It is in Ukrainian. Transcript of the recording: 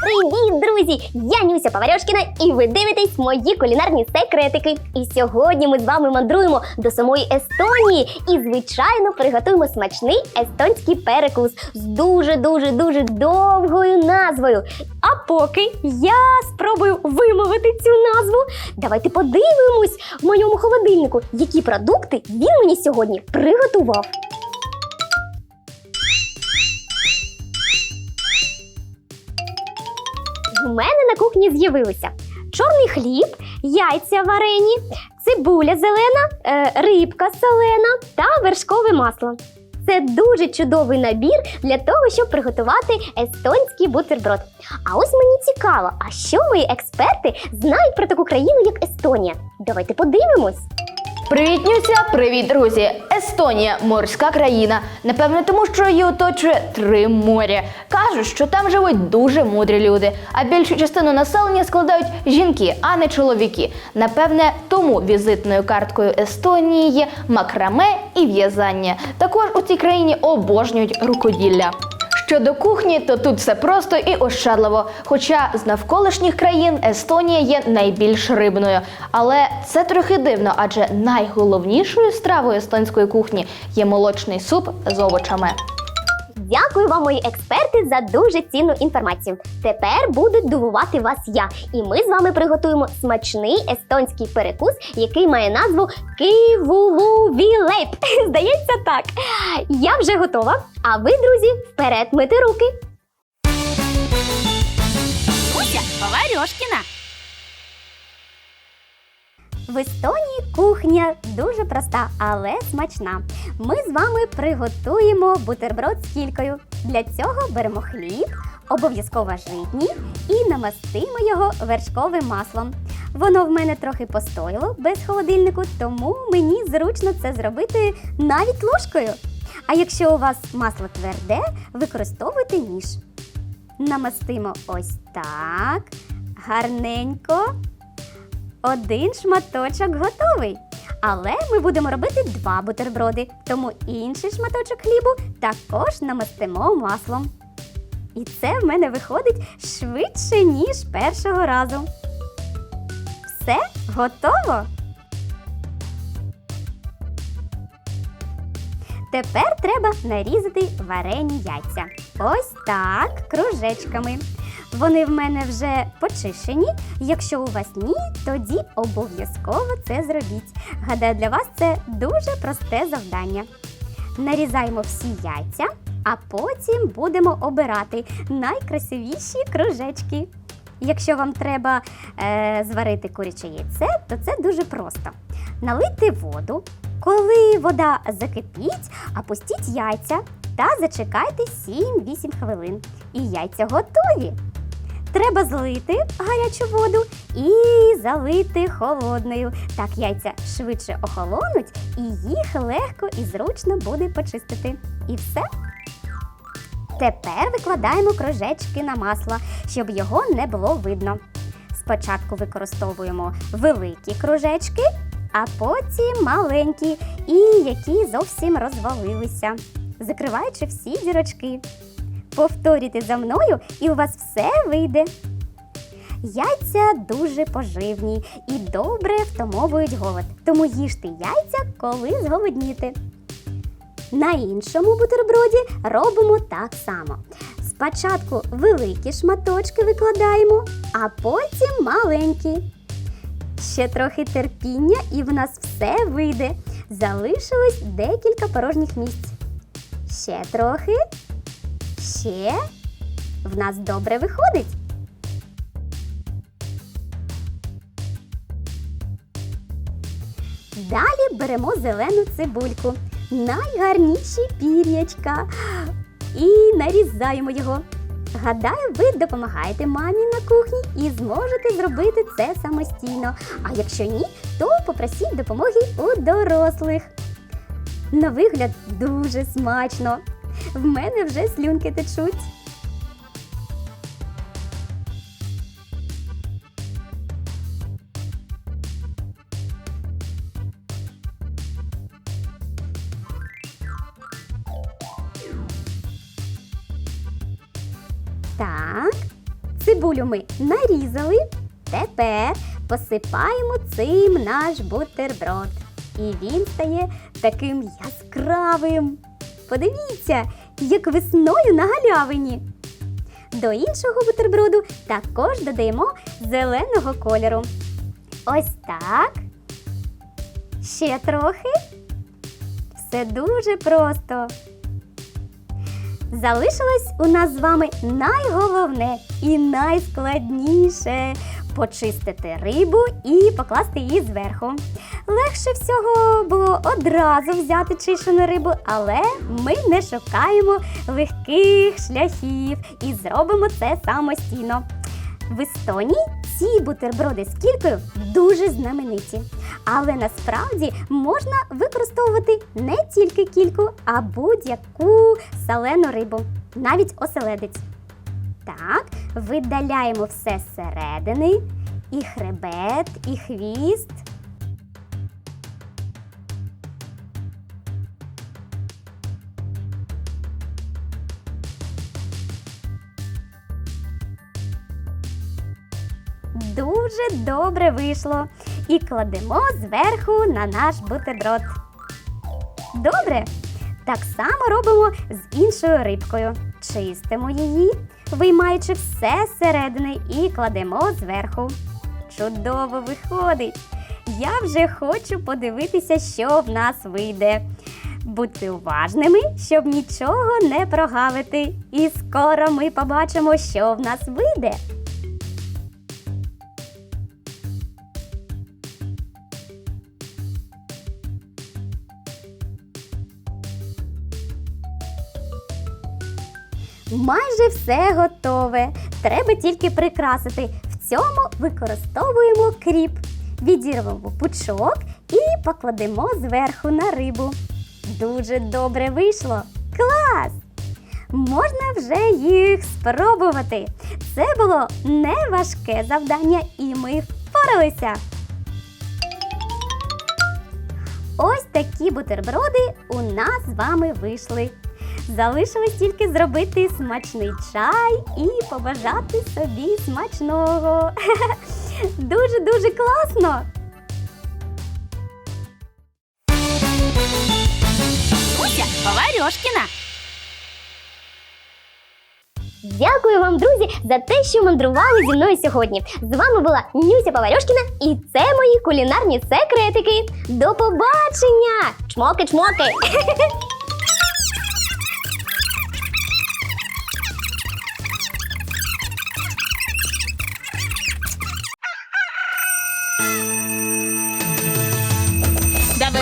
Привіт, друзі! Я Нюся Паварьошкіна і ви дивитесь мої кулінарні секретики. І сьогодні ми з вами мандруємо до самої Естонії і, звичайно, приготуємо смачний естонський перекус з дуже дуже дуже довгою назвою. А поки я спробую вимовити цю назву, давайте подивимось в моєму холодильнику, які продукти він мені сьогодні приготував. В мене на кухні з'явилися чорний хліб, яйця варені, цибуля зелена, е, рибка солена та вершкове масло. Це дуже чудовий набір для того, щоб приготувати естонський бутерброд. А ось мені цікаво, а що мої експерти знають про таку країну, як Естонія? Давайте подивимось. Привіт, Нюся! Привіт, друзі! Естонія морська країна. Напевне, тому що її оточує три моря. Кажуть, що там живуть дуже мудрі люди, а більшу частину населення складають жінки, а не чоловіки. Напевне, тому візитною карткою Естонії є макраме і в'язання. Також у цій країні обожнюють рукоділля. Щодо кухні, то тут все просто і ощадливо. Хоча з навколишніх країн Естонія є найбільш рибною. Але це трохи дивно, адже найголовнішою стравою естонської кухні є молочний суп з овочами. Дякую вам, мої експерти, за дуже цінну інформацію. Тепер буду дивувати вас я, і ми з вами приготуємо смачний естонський перекус, який має назву кивулувілейп. Здається, так. Я вже готова. А ви, друзі, вперед мити руки. Нюся Паварьошкіна. В Естонії кухня дуже проста, але смачна. Ми з вами приготуємо бутерброд з кількою. Для цього беремо хліб, обов'язково житній, і намастимо його вершковим маслом. Воно в мене трохи постояло без холодильнику, тому мені зручно це зробити навіть ложкою. А якщо у вас масло тверде, використовуйте ніж. Намастимо ось так, гарненько. Один шматочок готовий. Але ми будемо робити два бутерброди, тому інший шматочок хлібу також намастимо маслом. І це в мене виходить швидше, ніж першого разу. Все готово. Тепер треба нарізати варені яйця. Ось так, кружечками. Вони в мене вже почищені. Якщо у вас ні, тоді обов'язково це зробіть. Гадаю, для вас це дуже просте завдання. Нарізаємо всі яйця, а потім будемо обирати найкрасивіші кружечки. Якщо вам треба е, зварити куряче яйце, то це дуже просто. Налийте воду. Коли вода закипіть, опустіть яйця та зачекайте 7-8 хвилин. І яйця готові. Треба злити гарячу воду і залити холодною. Так яйця швидше охолонуть і їх легко і зручно буде почистити. І все. Тепер викладаємо кружечки на масло, щоб його не було видно. Спочатку використовуємо великі кружечки, а потім маленькі і які зовсім розвалилися, закриваючи всі дірочки. Повторюйте за мною, і у вас все вийде. Яйця дуже поживні і добре втомовують голод. Тому їжте яйця, коли зголодніте. На іншому бутерброді робимо так само. Спочатку великі шматочки викладаємо, а потім маленькі. Ще трохи терпіння, і в нас все вийде. Залишилось декілька порожніх місць. Ще трохи. Ще в нас добре виходить. Далі беремо зелену цибульку, найгарніші пір'ячка і нарізаємо його. Гадаю, ви допомагаєте мамі на кухні і зможете зробити це самостійно. А якщо ні, то попросіть допомоги у дорослих. На вигляд дуже смачно. В мене вже слюнки течуть. Так, цибулю ми нарізали. Тепер посипаємо цим наш бутерброд. І він стає таким яскравим. Подивіться, як весною на галявині. До іншого бутерброду також додаємо зеленого кольору. Ось так. Ще трохи. Все дуже просто. Залишилось у нас з вами найголовне і найскладніше почистити рибу і покласти її зверху. Легше всього було одразу взяти чищену рибу, але ми не шукаємо легких шляхів і зробимо це самостійно. В Естонії ці бутерброди з кількою дуже знамениті. Але насправді можна використовувати не тільки кільку, а будь-яку солену рибу, навіть оселедець. Так, видаляємо все зсередини, і хребет, і хвіст. Дуже добре вийшло. І кладемо зверху на наш бутерброд. Добре. Так само робимо з іншою рибкою. Чистимо її, виймаючи все зсередини і кладемо зверху. Чудово виходить. Я вже хочу подивитися, що в нас вийде. Будьте уважними, щоб нічого не прогавити. І скоро ми побачимо, що в нас вийде. Майже все готове. Треба тільки прикрасити. В цьому використовуємо кріп. Відірвемо пучок і покладемо зверху на рибу. Дуже добре вийшло. Клас! Можна вже їх спробувати. Це було не важке завдання, і ми впоралися. Ось такі бутерброди у нас з вами вийшли. Залишилось тільки зробити смачний чай і побажати собі смачного. Дуже дуже класно. Уся Поварьошкіна. Дякую вам, друзі, за те, що мандрували зі мною сьогодні. З вами була Нюся Поварьошкіна і це мої кулінарні секретики. До побачення! Чмоки-чмоки!